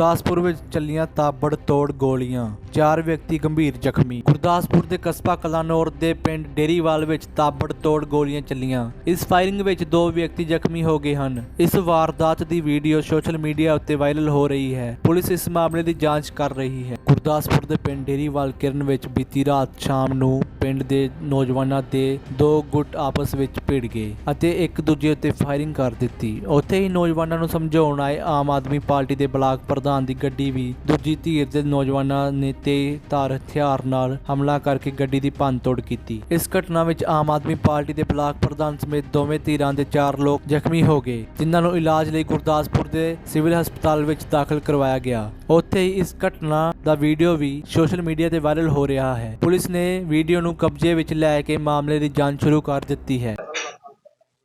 ਗੁਰਦਾਸਪੁਰ ਵਿੱਚ ਚੱਲੀਆਂ ਤਾਬੜ ਤੋੜ ਗੋਲੀਆਂ। ਚਾਰ ਵਿਅਕਤੀ ਗੰਭੀਰ ਜ਼ਖਮੀ। ਗੁਰਦਾਸਪੁਰ ਦੇ ਕਸਬਾ ਕਲਾਨੌਰ ਦੇ ਪਿੰਡ ਡੇਰੀਵਾਲ ਵਿੱਚ ਤਾਬੜ ਗੋਲੀਆਂ ਚੱਲੀਆਂ। ਇਸ ਫਾਇਰਿੰਗ ਵਿੱਚ ਦੋ ਵਿਅਕਤੀ ਜ਼ਖਮੀ ਹੋ ਗਏ ਹਨ। ਇਸ ਵਾਰਦਾਤ ਦੀ ਵੀਡੀਓ ਸੋਸ਼ਲ ਮੀਡੀਆ ਉੱਤੇ ਵਾਇਰਲ ਹੋ ਰਹੀ ਹੈ। ਪੁਲਿਸ ਇਸ ਮਾਮਲੇ ਦੀ ਜਾਂਚ ਕਰ ਰਹੀ ਹੈ। ਗੁਰਦਾਸਪੁਰ ਦੇ ਪਿੰਡ ਡੇਰੀਵਾਲ ਕਿਰਨ ਵਿੱਚ ਬੀਤੀ ਰਾਤ ਸ਼ਾਮ ਨੂੰ ਪਿੰਡ ਦੇ ਨੌਜਵਾਨਾਂ ਦੇ ਦੋ ਗੁੱਟ ਆਪਸ ਵਿੱਚ ਭਿੜ ਗਏ ਅਤੇ ਇੱਕ ਦੂਜੇ ਉੱਤੇ ਫਾਇਰਿੰਗ ਕਰ ਦਿੱਤੀ। ਉੱਥੇ ਹੀ ਨੌਜਵਾਨਾਂ ਨੂੰ ਸਮਝਾਉਣ ਆਏ ਆਮ ਆਦਮੀ ਪਾਰਟੀ ਦੇ ਬਲਾਕ ਪ੍ਰਧਾਨ ਦੀ ਗੱਡੀ ਵੀ ਦੂਜੀ ਧੀਰ ਦੇ ਨੌਜਵਾਨਾਂ ਨੇ ਤੇ ਧਾਰ ਹਥਿਆਰ ਨਾਲ ਹਮਲਾ ਕਰਕੇ ਗੱਡੀ ਦੀ ਭੰਨਤੋੜ ਕੀਤੀ। ਇਸ ਘਟਨਾ ਵਿੱਚ ਆਮ ਆਦਮੀ ਪਾਰਟੀ ਦੇ ਬਲਾਕ ਪ੍ਰਧਾਨ ਸਮੇਤ ਦੋਵੇਂ ਧਿਰਾਂ ਦੇ ਚਾਰ ਲੋਕ ਜ਼ਖਮੀ ਹੋ ਗਏ, ਜਿਨ੍ਹਾਂ ਨੂੰ ਇਲਾਜ ਲਈ ਗੁਰਦਾਸਪੁਰ ਦੇ ਸਿਵਲ ਹਸਪਤਾਲ ਵਿੱਚ ਦਾਖਲ ਕਰਵਾਇਆ ਗਿਆ। ਉੱਥੇ ਹੀ ਇਸ ਘਟਨਾ ਦਾ ਵੀਡੀਓ ਵੀ ਸੋਸ਼ਲ ਮੀਡੀਆ ਤੇ ਵਾਇਰਲ ਹੋ ਰਿਹਾ ਹੈ। ਪੁਲਿਸ ਨੇ ਵੀਡੀਓ ਨੂੰ ਕਬਜ਼ੇ ਵਿੱਚ ਲੈ ਕੇ ਮਾਮਲੇ ਦੀ ਜਾਂਚ ਸ਼ੁਰੂ ਕਰ ਦਿੱਤੀ ਹੈ।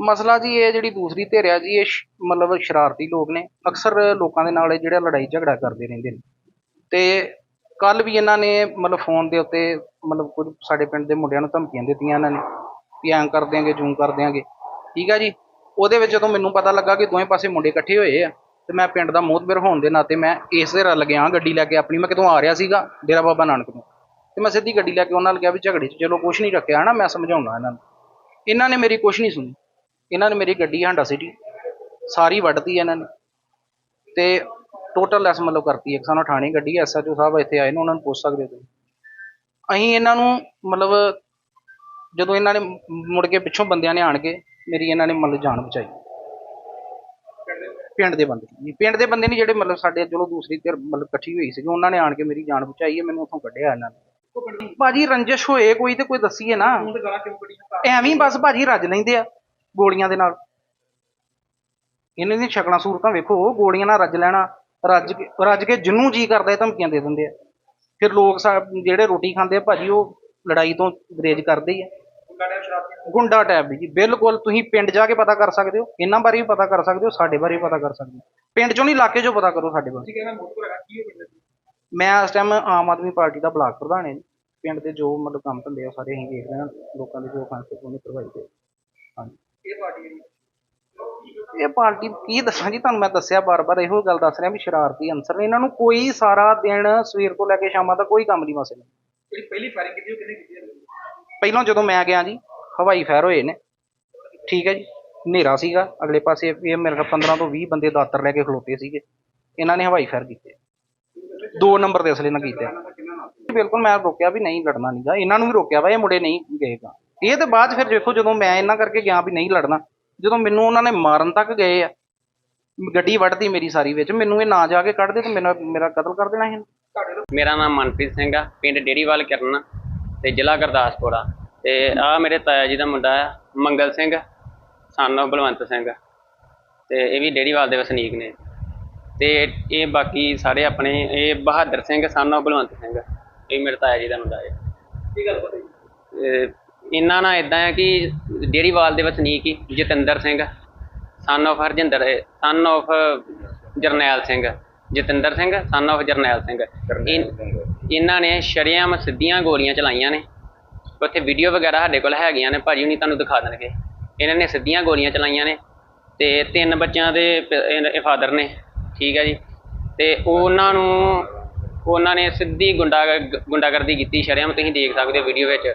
ਮਸਲਾ ਜੀ ਇਹ ਜਿਹੜੀ ਦੂਸਰੀ ਧਿਰ ਆ ਜੀ, ਇਹ ਸ਼- ਮਤਲਬ ਸ਼ਰਾਰਤੀ ਲੋਕ ਨੇ। ਅਕਸਰ ਲੋਕਾਂ ਦੇ ਨਾਲ ਇਹ ਜਿਹੜਾ ਲੜਾਈ ਝਗੜਾ ਕਰਦੇ ਰਹਿੰਦੇ ਨੇ। ਤੇ ਕੱਲ ਵੀ ਇਹਨਾਂ ਨੇ ਮਤਲਬ ਫੋਨ ਦੇ ਉੱਤੇ ਮਤਲਬ ਕੁਝ ਸਾਡੇ ਪਿੰਡ ਦੇ ਮੁੰਡਿਆਂ ਨੂੰ ਧਮਕੀਆਂ ਦਿੱਤੀਆਂ ਇਹਨਾਂ ਨੇ ਵੀ ਐਂ ਕਰ ਦਿਆਂਗੇ, ਜੂੰ ਕਰ ਦਿਆਂਗੇ। ਠੀਕ ਆ ਜੀ? ਉਹਦੇ ਵਿੱਚ ਜਦੋਂ ਮੈਨੂੰ ਪਤਾ ਲੱਗਾ ਕਿ ਦੋਵੇਂ ਪਾਸੇ ਮੁੰਡੇ ਇਕੱਠੇ ਹੋਏ ਆ, ਤੇ ਮੈਂ ਪਿੰਡ ਦਾ ਮੋਹਤਬਰ ਹੋਣ ਦੇ ਨਾਤੇ ਮੈਂ ਇਸ ਦੇ ਰਲ ਗਿਆ, ਗੱਡੀ ਲੈ ਕੇ ਆਪਣੀ, ਮੈਂ ਕਿਤੋਂ ਆ ਰਿਹਾ ਸੀਗਾ ਡੇਰਾ ਬਾਬਾ ਨਾਨਕ ਤੋਂ। ਤੇ ਮੈਂ ਸਿੱਧੀ ਗੱਡੀ ਲੈ ਕੇ ਉਹਨਾਂ ਨਾਲ ਗਿਆ ਵੀ ਝਗੜੇ 'ਚ ਚਲੋ ਕੁਛ ਨਹੀਂ ਰੱਖਿਆ, ਹਨਾ? ਮੈਂ ਸਮਝਾਉਣਾ ਇਹਨਾਂ ਨੂੰ। ਇਹਨਾਂ ਨੇ ਮੇਰੀ ਕੁਛ ਨਹੀਂ ਸੁਣੀ। ਇਹਨਾਂ ਨੇ ਮੇਰੀ ਗੱਡੀ ਹਾਂਡਾ ਸਿਟੀ ਸਾਰੀ ਵੱਢਤੀ ਇਹਨਾਂ ਨੇ। ਤੇ ਟੋਟਲ ਲੈਸ ਮਤਲਬ ਕਰਤੀ ਇੱਕ ਸਾਨੂੰ ਥਾਣੇ ਗੱਡੀ ਐਸਐਚਓ ਸਾਹਿਬ ਇੱਥੇ ਆਏ ਨੇ, ਉਹਨਾਂ ਨੂੰ ਪੁੱਛ ਸਕਦੇ ਤੁਸੀਂ। ਅਸੀਂ ਇਹਨਾਂ ਨੂੰ ਮਤਲਬ ਜਦੋਂ ਇਹਨਾਂ ਨੇ ਮੁੜ ਕੇ ਪਿੱਛੋਂ ਬੰਦਿਆਂ ਨੇ ਆਣ ਕੇ ਮੇਰੀ ਇਹਨਾਂ ਨੇ ਮਤਲਬ ਜਾਨ ਬਚਾਈ। ਪਿੰਡ ਦੇ ਬੰਦੇ ਜੀ ਪਿੰਡ ਦੇ ਬੰਦੇ ਨਹੀਂ ਜਿਹੜੇ ਮਤਲਬ ਸਾਡੇ ਚਲੋ ਦੂਸਰੀ ਧਿਰ ਮਤਲਬ ਇਕੱਠੀ ਹੋਈ ਸੀ ਉਹਨਾਂ ਨੇ ਆਣ ਕੇ ਮੇਰੀ ਜਾਨ ਬਚਾਈ ਹੈ, ਮੈਨੂੰ ਉੱਥੋਂ ਕੱਢਿਆ ਇਹਨਾਂ ਨੇ। ਭਾਜੀ ਰੰਜਿਸ਼ ਹੋਏ ਕੋਈ ਤੇ ਕੋਈ ਦੱਸੀਏ ਨਾ। ਐਵੇਂ ਬਸ ਭਾਜੀ ਰੱਜ ਲੈਂਦੇ ਆ ਗੋਲੀਆਂ ਦੇ ਨਾਲ। ਇਹਨਾਂ ਦੀਆਂ ਸ਼ਕਲਾਂ ਸੂਰਤਾਂ ਵੇਖੋ, ਗੋਲੀਆਂ ਨਾਲ ਰੱਜ ਲੈਣਾ। ਰੱਜ ਕੇ ਰੱਜ ਕੇ ਜਿੰਨੂੰ ਜੀ ਕਰਦਾ ਇਹ ਧਮਕੀਆਂ ਦੇ ਦਿੰਦੇ ਆ। ਫਿਰ ਲੋਕ ਸਾ- ਜਿਹੜੇ ਰੋਟੀ ਖਾਂਦੇ ਆ, ਭਾਜੀ ਉਹ ਲੜਾਈ ਤੋਂ ਗਰੇਜ ਕਰਦੇ ਹੀ ਆ। ਗੁੰਡਾ ਟੈਪ ਜੀ, ਬਿਲਕੁਲ ਤੁਸੀਂ ਪਿੰਡ ਜਾ ਕੇ ਪਤਾ ਕਰ ਸਕਦੇ ਹੋ, ਇਹਨਾਂ ਬਾਰੇ ਵੀ ਪਤਾ ਕਰ ਸਕਦੇ ਹੋ, ਸਾਡੇ ਬਾਰੇ ਵੀ ਪਤਾ ਕਰ ਸਕਦੇ ਹੋ। ਪਿੰਡ ਚੋਂ ਨਹੀਂ, ਇਲਾਕੇ ਚੋਂ ਪਤਾ ਕਰੋ ਸਾਡੇ ਬਾਰੇ। ਮੈਂ ਇਸ ਟਾਈਮ ਆਮ ਆਦਮੀ ਪਾਰਟੀ ਦਾ ਬਲਾਕ ਪ੍ਰਧਾਨ ਹਾਂ ਜੀ। ਪਿੰਡ ਦੇ ਜੋ ਮਤਲਬ ਕੰਮ ਧੰਦੇ ਆ ਸਾਰੇ ਅਸੀਂ ਦੇਖਦੇ ਹਾਂ, ਲੋਕਾਂ ਦੇ ਜੋ ਫੈਸਲੇ ਉਹਨੇ ਕਰਵਾਈ ਦੇ ਹਾਂਜੀ। ਇਹ ਪਾਰਟੀ ਕੀ ਦੱਸਾਂ ਜੀ ਤੁਹਾਨੂੰ ਮੈਂ ਦੱਸਿਆ ਬਾਰ-ਬਾਰ ਇਹੋ ਗੱਲ ਦੱਸ ਰਿਹਾ ਵੀ ਸ਼ਰਾਰਤੀ ਅੰਸਰ ਨੇ। ਇਹਨਾਂ ਨੂੰ ਕੋਈ ਸਾਰਾ ਦਿਨ ਸਵੇਰ ਤੋਂ ਲੈ ਕੇ ਸ਼ਾਮਾਂ ਤੱਕ ਕੋਈ ਕੰਮ ਨਹੀਂ ਮਸੇ ਜਿਹੜੀ ਪਹਿਲੀ ਫਾਇਰਿੰਗ ਕੀਤੀ ਉਹ ਕਿਹਨੇ ਕੀਤੀ ਹੈ? ਪਹਿਲਾਂ ਜਦੋਂ ਮੈਂ ਗਿਆ ਜੀ ਹਵਾਈ ਫਾਇਰ ਹੋਏ ਨੇ। ਠੀਕ ਹੈ ਜੀ ਹਨੇਰਾ ਸੀਗਾ। ਅਗਲੇ ਪਾਸੇ ਇਹ ਮੇਰੇ ਖਿਆਲ 15 ਤੋਂ 20 ਬੰਦੇ ਦਾਤਰ ਲੈ ਕੇ ਖਲੋਤੇ ਸੀਗੇ। ਇਹਨਾਂ ਨੇ ਹਵਾਈ ਫਾਇਰ ਕੀਤੇ। ਦੋ ਨੰਬਰ ਦੇ ਅਸਲੇ ਨਾਲ ਕੀਤੇ। ਬਿਲਕੁਲ ਮੈਂ ਰੋਕਿਆ ਵੀ ਨਹੀਂ ਲੜਨਾ ਨਹੀਂਗਾ ਇਹਨਾਂ ਨੂੰ ਵੀ ਰੋਕਿਆ ਵਾ ਇਹ ਮੁੰਡੇ ਨਹੀਂ ਗਏਗਾ ਇਹ ਤੇ ਬਾਅਦ ਫਿਰ ਦੇਖੋ ਜਦੋਂ ਮੈਂ ਇਹਨਾਂ ਕਰਕੇ ਗਿਆ ਵੀ ਨਹੀਂ ਲੜਨਾ ਜਦੋਂ ਮੈਨੂੰ ਉਹਨਾਂ ਨੇ ਮਾਰਨ ਤੱਕ ਗਏ ਆ ਗੱਡੀ ਵੱਢਦੀ ਮੇਰੀ ਸਾਰੀ ਵਿੱਚ ਮੈਨੂੰ ਇਹ ਨਾ ਜਾ ਕੇ ਕੱਢਦੇ ਤੇ ਮੇਰਾ ਮੇਰਾ ਕਤਲ ਕਰ ਦੇਣਾ ਸੀ ਮੇਰਾ ਨਾਮ ਮਨਪ੍ਰੀਤ ਸਿੰਘ ਆ ਪਿੰਡ ਡੇਰੀਵਾਲ ਕਿਰਨ ਤੇ ਜ਼ਿਲ੍ਹਾ ਗੁਰਦਾਸਪੁਰ ਆ। ਤੇ ਆ ਮੇਰੇ ਤਾਇਆ ਜੀ ਦਾ ਮੁੰਡਾ ਆ ਮੰਗਲ ਸਿੰਘ ਸਾਨੋ ਬਲਵੰਤ ਸਿੰਘ। ਤੇ ਇਹ ਵੀ ਡੇਰੀਵਾਲ ਦੇ ਵਸਨੀਕ ਨੇ। ਤੇ ਇਹ ਬਾਕੀ ਸਾਰੇ ਆਪਣੇ ਇਹ ਬਹਾਦਰ ਸਿੰਘ ਸਾਨੋ ਬਲਵੰਤ ਸਿੰਘ ਇਹ ਮੇਰੇ ਤਾਇਆ ਜੀ ਦਾ ਮੁੰਡਾ ਹੈ ਕੀ ਗੱਲ ਪਤਾ ਤੇ ਇਹਨਾਂ ਨਾਲ ਇਦਾਂ ਹੈ ਕਿ ਡੇਰੀਵਾਲ ਦੇ ਵਸਨੀਕ ਹੀ ਜਤਿੰਦਰ ਸਿੰਘ ਸਨ of Harjinder son of Jarnail Singh Jatinder Singh son of Jarnail Singh. ਇਨ- ਇਹਨਾਂ ਨੇ ਸ਼ਰੇਆਮ ਸਿੱਧੀਆਂ ਗੋਲੀਆਂ ਚਲਾਈਆਂ ਨੇ। ਉੱਥੇ ਵੀਡੀਓ ਵਗੈਰਾ ਸਾਡੇ ਕੋਲ ਹੈਗੀਆਂ ਨੇ ਭਾਜੀ ਹੁਣੀ ਤੁਹਾਨੂੰ ਦਿਖਾ ਦੇਣਗੇ। ਇਹਨਾਂ ਨੇ ਸਿੱਧੀਆਂ ਗੋਲੀਆਂ ਚਲਾਈਆਂ ਨੇ ਤੇ ਤਿੰਨ ਬੱਚਿਆਂ ਦੇ ਫਾਦਰ ਨੇ ਠੀਕ ਹੈ ਜੀ। ਤੇ ਉਹਨਾਂ ਨੂੰ ਉਹਨਾਂ ਨੇ ਸਿੱਧੀ ਗੁੰਡਾ ਗੁੰਡਾਗਰਦੀ ਕੀਤੀ ਸ਼ਰੇਆਮ ਤੁਸੀਂ ਦੇਖ ਸਕਦੇ ਹੋ ਵੀਡੀਓ ਵਿੱਚ।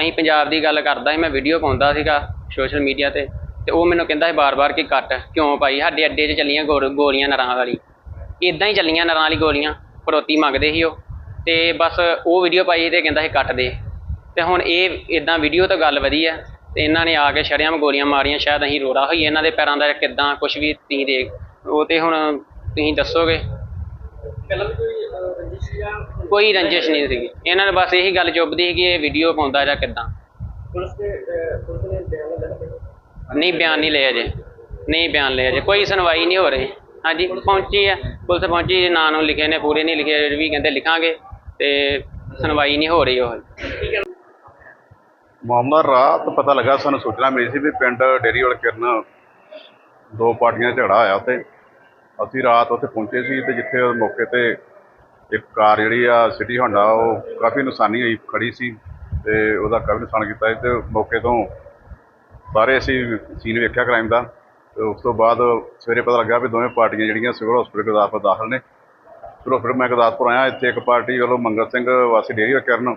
ਅਸੀਂ ਪੰਜਾਬ ਦੀ ਗੱਲ ਕਰਦਾ ਸੀ, ਮੈਂ ਵੀਡੀਓ ਪਾਉਂਦਾ ਸੀਗਾ ਸੋਸ਼ਲ ਮੀਡੀਆ ਤੇ ਤੇ ਉਹ ਮੈਨੂੰ ਕਹਿੰਦਾ ਸੀ ਬਾਰ-ਬਾਰ ਕਿ ਕੱਟ, ਕਿਉਂ ਪਾਈ ਸਾਡੇ ਅੱਡੇ 'ਚ ਚੱਲੀਆਂ ਗੋਰ- ਗੋਲੀਆਂ ਨਰਾਂ ਵਾਲੀ। ਇਦਾਂ ਹੀ ਚੱਲੀਆਂ ਨਰਾਂ ਵਾਲੀ ਗੋਲੀਆਂ ਫਰੋਤੀ ਮੰਗਦੇ ਸੀ ਉਹ, ਤੇ ਬਸ ਉਹ ਵੀਡੀਓ ਪਾਈ ਤੇ ਕਹਿੰਦਾ ਸੀ ਕੱਟ ਦੇ। ਤੇ ਹੁਣ ਇਹ ਇਦਾਂ ਵੀਡੀਓ ਤਾਂ ਗੱਲ ਵਧੀ ਆ, ਤੇ ਇਹਨਾਂ ਨੇ ਆ ਕੇ ਸ਼ਰੇਆਮ ਗੋਲੀਆਂ ਮਾਰੀਆਂ, ਸ਼ਾਇਦ ਅਸੀਂ ਰੋੜਾ ਹੋਈ ਇਹਨਾਂ ਦੇ ਪੈਰਾਂ ਦਾ ਕਿਦਾਂ ਕੁਝ ਵੀ ਤੁਸੀਂ ਦੇਖ, ਉਹ ਤੇ ਹੁਣ ਤੁਸੀਂ ਦੱਸੋਗੇ। ਪਹਿਲਾਂ ਵੀ ਕੋਈ ਕੋਈ ਰੰਜਿਸ਼ ਨਹੀਂ ਸੀਗੀ। ਇਹਨਾਂ ਨੇ ਬਸ ਇਹੀ ਗੱਲ ਚੁੱਭਦੀ ਸੀ ਕਿ ਇਹ ਵੀਡੀਓ ਪਾਉਂਦਾ ਜਾਂ ਕਿਦਾਂ। ਪੁਲਿਸ ਦੇ ਅਹ, ਪੁਲਿਸ ਨੇ ਬਿਆਨ ਲੈਣਾ ਪਿਆ ਨਹੀਂ ਬਿਆਨ ਨਹੀਂ ਲਿਆ ਜੇ ਨਹੀਂ ਬਿਆਨ ਲਿਆ ਜੇ ਕੋਈ ਸੁਣਵਾਈ ਨਹੀਂ ਹੋ ਰਹੀ। ਹਾਂਜੀ ਪਹੁੰਚੀ ਹੈ ਪੁਲਿਸ ਪਹੁੰਚੀ ਨਾਂ ਨੂੰ ਲਿਖੇ ਨੇ ਪੂਰੇ ਨਹੀਂ ਲਿਖੇ ਵੀ ਕਹਿੰਦੇ ਲਿਖਾਂਗੇ ਤੇ ਸੁਣਵਾਈ ਨਹੀਂ ਹੋ ਰਹੀ ਉਹ ਮਾਮਲਾ ਰਾਤ ਪਤਾ ਲੱਗਾ ਸਾਨੂੰ ਸੂਚਨਾ ਮਿਲੀ ਸੀ ਵੀ ਪਿੰਡ ਡੇਰੀ ਵਾਲ ਕਿਰਨ ਦੋ ਪਾਰਟੀਆਂ 'ਚ ਝਗੜਾ ਹੋਇਆ ਉੱਥੇ। ਅਸੀਂ ਰਾਤ ਉੱਥੇ ਪਹੁੰਚੇ ਸੀ ਤੇ ਜਿੱਥੇ ਮੌਕੇ ਤੇ ਇੱਕ ਕਾਰ ਜਿਹੜੀ ਆ ਸਿਟੀ ਹੋਂਡਾ, ਉਹ ਕਾਫੀ ਨੁਕਸਾਨੀ ਹੋਈ, ਖੜੀ ਸੀ ਤੇ ਉਹਦਾ ਕਾਫੀ ਨੁਕਸਾਨ ਕੀਤਾ ਸੀ ਤੇ ਮੌਕੇ ਤੋਂ ਸਾਰੇ ਅਸੀਂ ਸੀਨ ਵੇਖਿਆ ਕ੍ਰਾਈਮ ਦਾ ਤੇ ਉਸ ਤੋਂ ਬਾਅਦ ਸਵੇਰੇ ਪਤਾ ਲੱਗਾ ਵੀ ਦੋਵੇਂ ਪਾਰਟੀਆਂ ਜਿਹੜੀਆਂ ਸਿਵਲ ਹਸਪੀਟਲ ਗੁਰਦਾਸਪੁਰ ਦਾਖਲ ਨੇ। ਚਲੋ ਫਿਰ ਮੈਂ ਗੁਰਦਾਸਪੁਰ ਆਇਆ, ਇੱਥੇ ਇੱਕ ਪਾਰਟੀ ਵੱਲੋਂ ਮੰਗਲ ਸਿੰਘ ਵਾਸੀ ਡੇਰੀ ਵਾਲ ਕਿਰਨ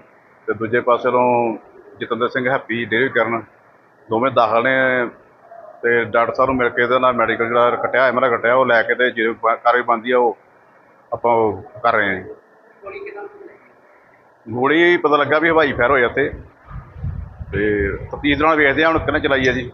ਤੇ ਦੂਜੇ ਪਾਸੇ ਵੱਲੋਂ ਜਤਿੰਦਰ ਸਿੰਘ ਹੈਪੀ ਡੇਰੀ ਕਰਨ। ਦੋਵੇਂ ਦਾਖਲ ਨੇ ਤੇ ਡਾਕਟਰ ਸਾਹਿਬ ਨੂੰ ਮਿਲ ਕੇ ਇਹਦਾ ਨਾਲ ਮੈਡੀਕਲ ਜਿਹੜਾ ਕੱਟਿਆ ਐਮਰਾ ਕੱਟਿਆ, ਉਹ ਲੈ ਕੇ ਤੇ ਜਿਹੜੇ ਬ- ਕਾਰਵਾਈ ਬਣਦੀ ਆ, ਉਹ ਆਪਾਂ ਉਹ ਕਰ ਰਹੇ ਹਾਂ ਜੀ। ਗੋਲੀ ਪਤਾ ਲੱਗਾ ਵੀ ਹਵਾਈ ਫਾਇਰ ਹੋਇਆ ਇੱਥੇ ਤੇ ਤਫਤੀਸ਼ ਨਾਲ ਵੇਖਦੇ ਹਾਂ ਹੁਣ ਕਿਹਨੇ ਚਲਾਈ ਹੈ ਜੀ।